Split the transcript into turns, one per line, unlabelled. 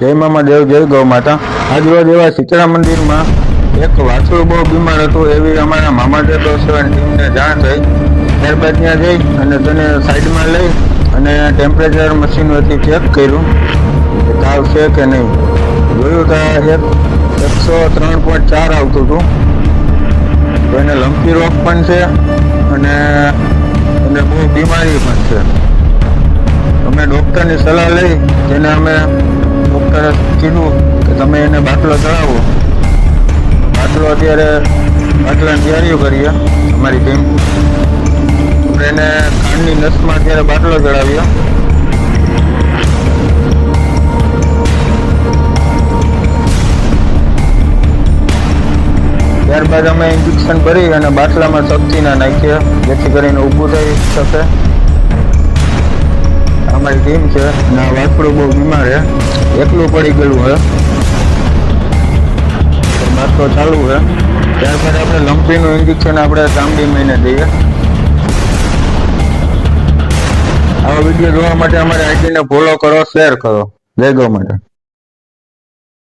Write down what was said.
જય મામા, દેવ, જય ગૌ માતા. આજરોજ એવા શીતળા મંદિરમાં એક વાછરું બહુ બીમાર હતું, એવી અમારા મામા દેવ સેવાની ટીમને જાણ થઈ. ત્યારબાદ ત્યાં જઈ અને તેને સાઈડમાં લઈ અને ટેમ્પરેચર મશીનથી ચેક કર્યું કે તાવ છે કે નહીં. જોયું તો એક એકસો ત્રણ પોઈન્ટ ચાર આવતું હતું. તો એને લંપી રોગ પણ છે અને એને બહુ બીમારી પણ છે. અમે ડૉક્ટરની સલાહ લઈ તેને અમે ડૉક્ટરે કીધું કે તમે એને બાટલો ચડાવો. બાટલો અત્યારે બાટલાની તૈયારીઓ કરીએ અમારી ટીમ એને કાનની નસમાં અત્યારે બાટલો ચડાવીએ ત્યારબાદ અમે ઇન્જેક્શન ભરી અને બાટલામાં શક્તિના નાખીએ જેથી કરીને ઊભું થઈ શકે. અમારી ટીમ છે અને આ બહુ બીમાર છે. એકલું પડી ગયેલું હોય તો બાટલો ચાલુ છે. ત્યારબાદ આપણે લંપીનું ઇન્જેક્શન આપણે ચામડી મહિને દઈએ આવા વીડિયો જોવા માટે અમારી આઈડીને ફોલો કરો શેર કરો. જય ગૌ માટે